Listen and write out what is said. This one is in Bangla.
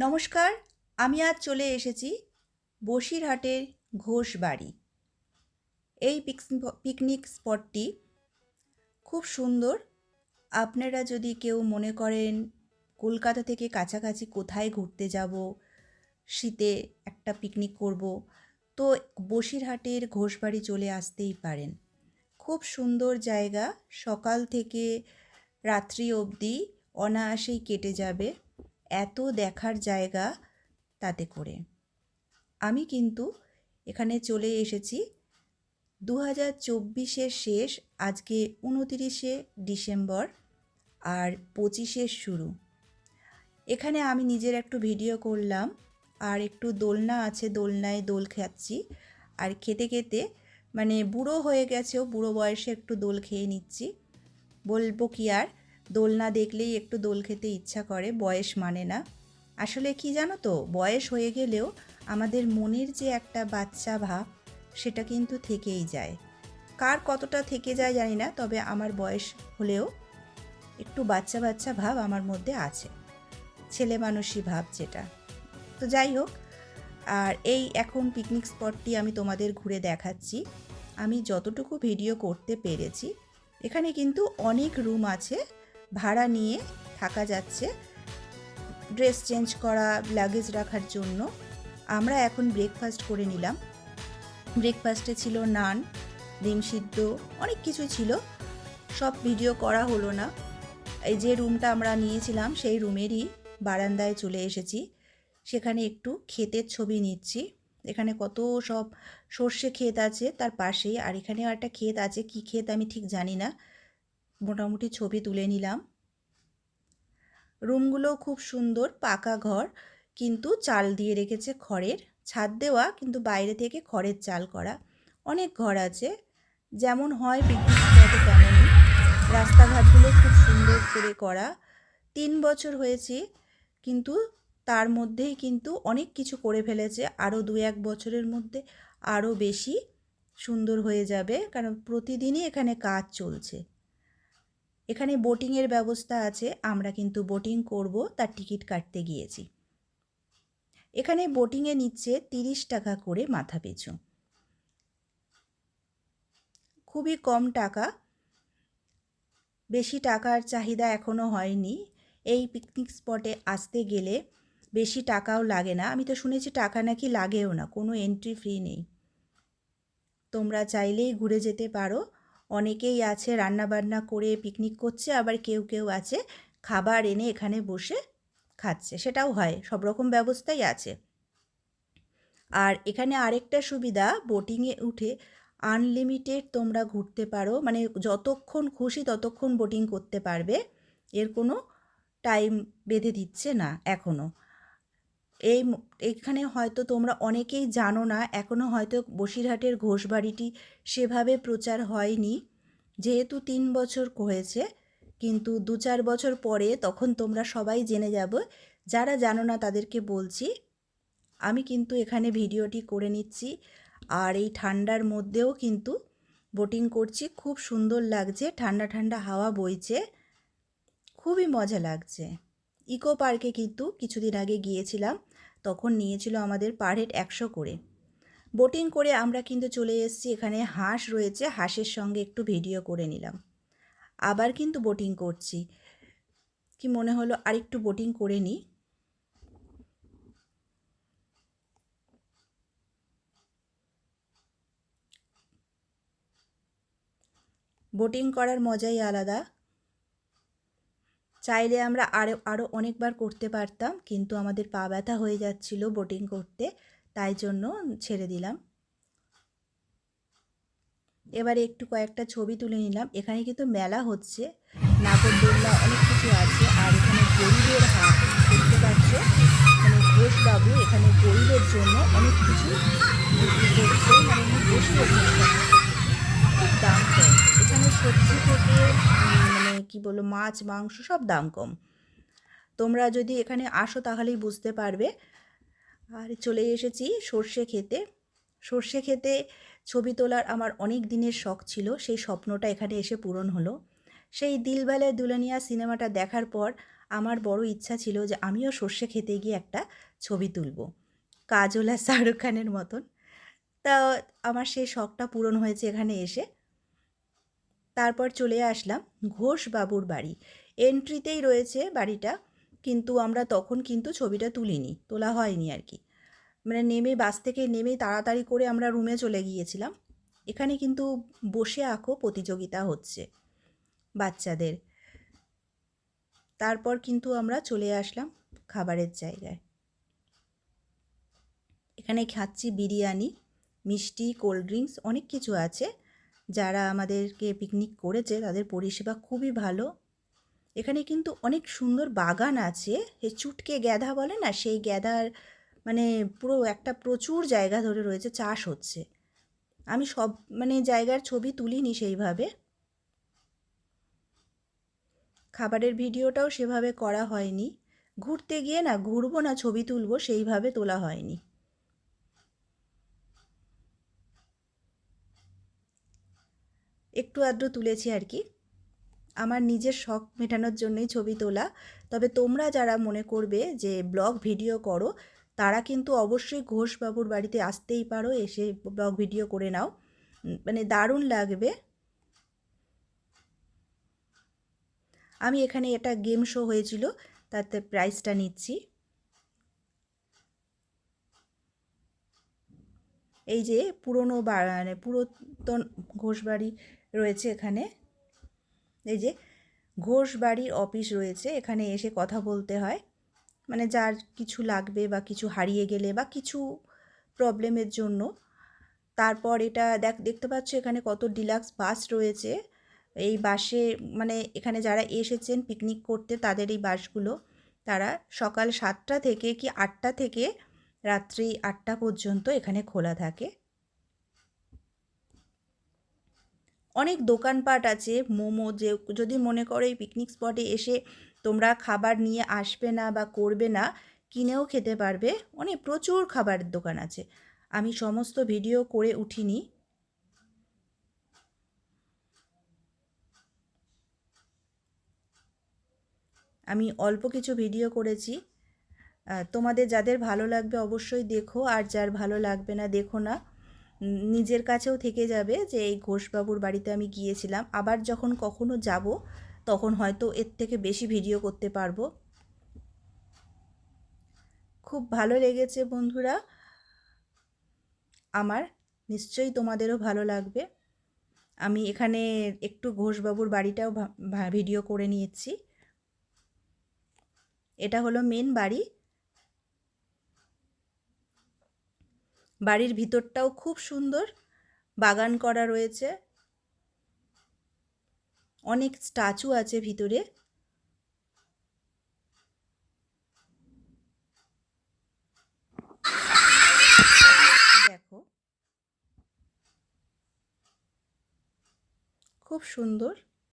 নমস্কার, আমি আজ চলে এসেছি বসিরহাটের ঘোষবাড়ি। এই পিকস- পিকনিক স্পটটি খুব সুন্দর। আপনারা যদি কেউ মনে করেন কলকাতা থেকে কাছাকাছি কোথায় ঘুরতে যাব, শীতে একটা পিকনিক করব, তো বসিরহাটের ঘোষবাড়ি চলে আসতেই পারেন। খুব সুন্দর জায়গা, সকাল থেকে রাত্রি অবধি অনায়াসেই কেটে যাবে। এত দেখার জায়গা তাতে করে। আমি কিন্তু এখানে চলে এসেছি দু হাজার চব্বিশের শেষ, আজকে উনতিরিশে ডিসেম্বর আর পঁচিশের শুরু। এখানে আমি নিজের একটু ভিডিও করলাম, আর একটু দোলনা আছে, দোলনায় দোল খাচ্ছি। আর খেতে খেতে মানে বুড়ো হয়ে গেছেও বুড়ো বয়সে একটু দোল খেয়ে নিচ্ছি। বলব কি আর দোলনা দেখলেই একটু দোল খেতে ইচ্ছা করে, বয়স মানে না। আসলে কি জানো তো, বয়স হয়ে গেলেও আমাদের মনের যে একটা বাচ্চা ভাব, সেটা কিন্তু থেকেই যায়। কার কতটা থেকে যায় জানি না, তবে আমার বয়স হলেও একটু বাচ্চা বাচ্চা ভাব আমার মধ্যে আছে। ছেলে মানুষই ভাব যেটা। তো যাই হোক, আর এই এখন পিকনিক স্পটটি আমি তোমাদের ঘুরে দেখাচ্ছি। আমি যতটুকু ভিডিও করতে পেরেছি, এখানে কিন্তু অনেক রুম আছে। ভাড়া নিয়ে থাকা যাচ্ছে। ড্রেস চেঞ্জ করা লাগেজ রাখার জন্য। আমরা এখন ব্রেকফাস্ট করে নিলাম। ব্রেকফাস্টে ছিল নান, ডিম সিদ্ধ, অনেক কিছু ছিল। সব ভিডিও করা হলো না। এই যে রুমটা আমরা নিয়েছিলাম, সেই রুমেরই বারান্দায় চলে এসেছি। সেখানে একটু ক্ষেতের ছবি নিচ্ছি। এখানে কত সব সর্ষে ক্ষেত আছে তার পাশেই। আর এখানেও একটা ক্ষেত আছে। কি ক্ষেত আমি ঠিক জানি না। মোটামুটি ছবি তুলে নিলাম। রুমগুলো খুব সুন্দর, পাকা ঘর, কিন্তু চাল দিয়ে রেখেছে খড়ের। ছাদ দেওয়া, কিন্তু বাইরে থেকে খড়ের চাল করা। অনেক ঘর আছে, যেমন হয় স্পটে তেমনই। রাস্তাঘাটগুলো খুব সুন্দর করে করা। তিন বছর হয়েছে, কিন্তু তার মধ্যেই কিন্তু অনেক কিছু করে ফেলেছে। আরও দু এক বছরের মধ্যে আরও বেশি সুন্দর হয়ে যাবে, কারণ প্রতিদিনই এখানে কাজ চলছে। এখানে বোটিংয়ের ব্যবস্থা আছে, আমরা কিন্তু বোটিং করব, তার টিকিট কাটতে গিয়েছি। এখানে বোটিংয়ে নিচ্ছে তিরিশ টাকা করে মাথা পিছু। খুবই কম টাকা, বেশি টাকার চাহিদা এখনও হয়নি। এই পিকনিক স্পটে আসতে গেলে বেশি টাকাও লাগে না। আমি তো শুনেছি টাকা নাকি লাগেও না, কোনো এন্ট্রি ফ্রি নেই। তোমরা চাইলেই ঘুরে যেতে পারো। অনেকেই আছে রান্নাবান্না করে পিকনিক করছে, আবার কেউ কেউ আছে খাবার এনে এখানে বসে খাচ্ছে, সেটাও হয়, সব রকম ব্যবস্থাই আছে। আর এখানে আরেকটা সুবিধা বোটিংয়ে উঠে আনলিমিটেড তোমরা ঘুরতে পারো মানে যতক্ষণ খুশি ততক্ষণ বোটিং করতে পারবে, এর কোনো টাইম বেঁধে দিচ্ছে না এখনও এই এখানে হয়তো তোমরা অনেকেই জানো না এখনও হয়তো বসিরহাটের ঘোষবাড়িটি সেভাবে প্রচার হয়নি। যেহেতু তিন বছর হয়েছে, কিন্তু দু চার বছর পরে তখন তোমরা সবাই জেনে যাবে। যারা জানো না তাদেরকে বলছি, আমি কিন্তু এখানে ভিডিওটি করে নিচ্ছি। আর এই ঠান্ডার মধ্যেও কিন্তু বোটিং করছি, খুব সুন্দর লাগছে, ঠান্ডা ঠান্ডা হাওয়া বইছে, খুবই মজা লাগছে। ইকো পার্কে কিন্তু কিছুদিন আগে গিয়েছিলাম। তখন নিয়েছিল আমাদের পার হেড একশো করে। বোটিং করে আমরা কিন্তু চলে এসেছি, এখানে হাঁস রয়েছে, হাঁসের সঙ্গে একটু ভিডিও করে নিলাম। আবার কিন্তু বোটিং করছি। কি মনে হলো? আরেকটু বোটিং করে নিই। বোটিং করার মজাই আলাদা। চাইলে আমরা আরও আরও অনেকবার করতে পারতাম, কিন্তু আমাদের পা ব্যথা হয়ে যাচ্ছিল বোটিং করতে, তাই জন্য ছেড়ে দিলাম। এবারে একটু কয়েকটা ছবি তুলে নিলাম। এখানে কিন্তু মেলা হচ্ছে নাগরদোল্লা অনেক কিছু আছে, আর এখানে গরিবের হাট, দেখতে পাচ্ছ? এখানে ঘোষবাবু এখানে গরিবের জন্য অনেক কিছু করছে মানে দাম এখানে সবজি থেকে কি বলব মাছ, মাংস সব দাম কম। তোমরা যদি এখানে আসো তাহলেই বুঝতে পারবে। আর চলে এসেছি সর্ষে খেতে। সর্ষে খেতে ছবি তোলার আমার অনেক দিনের শখ ছিল, সেই স্বপ্নটা এখানে এসে পূরণ হলো। সেই দিলবেলায় দুলানিয়া সিনেমাটা দেখার পর আমার বড় ইচ্ছা ছিল যে আমিও সর্ষে খেতে গিয়ে একটা ছবি তুলব, কাজল আর শাহরুখ খানের মতন। তা আমার সেই শখটা পূরণ হয়েছে এখানে এসে। তারপর চলে আসলাম ঘোষ বাবুর বাড়ি। এন্ট্রিতেই রয়েছে বাড়িটা, কিন্তু আমরা তখন কিন্তু ছবিটা তুলিনি, তোলা হয়নি আর কি। মানে নেমে বাস থেকে নেমে তাড়াতাড়ি করে আমরা রুমে চলে গিয়েছিলাম। এখানে কিন্তু বসে আঁকো প্রতিযোগিতা হচ্ছে বাচ্চাদের। তারপর কিন্তু আমরা চলে আসলাম খাবারের জায়গায়। এখানে খাচ্ছি বিরিয়ানি, মিষ্টি, কোল্ড ড্রিঙ্কস, অনেক কিছু আছে। যারা আমাদেরকে পিকনিক করেছে, তাদের পরিষেবা খুবই ভালো। এখানে কিন্তু অনেক সুন্দর বাগান আছে। চুটকে গ্যাধা বলে না, সেই গ্যাধার মানে পুরো একটা প্রচুর জায়গা ধরে রয়েছে, চাষ হচ্ছে। আমি সব মানে জায়গার ছবি তুলিনি সেইভাবে। খাবারের ভিডিওটাও সেভাবে করা হয়নি। ঘুরতে গিয়ে না, ঘুরবো না, ছবি তুলবো, সেইভাবে তোলা হয়নি। একটু আধটু তুলেছি আর কি। আমার নিজের শখ মেটানোর জন্যই ছবি তোলা। তবে তোমরা যারা মনে করবে যে ব্লগ ভিডিও করো, তারা কিন্তু অবশ্যই ঘোষবাবুর বাড়িতে আসতেই পারো, এসে ব্লগ ভিডিও করে নাও। মানে দারুণ লাগবে। আমি এখানে এটা গেম শো হয়েছিল, তাতে প্রাইসটা নিচ্ছি। এই যে পুরনো মানে পুরাতন ঘোষবাড়ি রয়েছে এখানে। এই যে ঘোষ বাড়ির অফিস রয়েছে, এখানে এসে কথা বলতে হয়। মানে যার কিছু লাগবে বা কিছু হারিয়ে গেলে বা কিছু প্রবলেমের জন্য। তারপর এটা দেখ, দেখতে পাচ্ছ এখানে কত ডিলাক্স বাস রয়েছে। এই বাসে মানে এখানে যারা এসেছেন পিকনিক করতে, তাদের এই বাসগুলো তারা সকাল সাতটা থেকে কি আটটা থেকে রাত্রি আটটা পর্যন্ত এখানে খোলা থাকে। অনেক দোকানপাট আছে, মোমো যে, যদি মনে করো এই পিকনিক স্পটে এসে তোমরা খাবার নিয়ে আসবে না বা করবে না, কিনেও খেতে পারবে। অনেক প্রচুর খাবারের দোকান আছে। আমি সমস্ত ভিডিও করে উঠিনি। আমি অল্প কিছু ভিডিও করেছি। তোমাদের যাদের ভালো লাগবে অবশ্যই দেখো, আর যার ভালো লাগবে না দেখো না। নিজের কাছেও থেকে যাবে যে এই ঘোষবাবুর বাড়িতে আমি গিয়েছিলাম। আবার যখন কখনো যাব, তখন হয়তো এর থেকে বেশি ভিডিও করতে পারব। খুব ভালো লেগেছে বন্ধুরা। আমার নিশ্চয়ই তোমাদেরও ভালো লাগবে। আমি এখানে একটু ঘোষবাবুর বাড়িটাও ভিডিও করে নিয়েছি। এটা হলো মেন বাড়ি। বাড়ির ভিতরটাও খুব সুন্দর বাগান করা রয়েছে। অনেক স্ট্যাচু আছে ভিতরে। দেখো। খুব সুন্দর।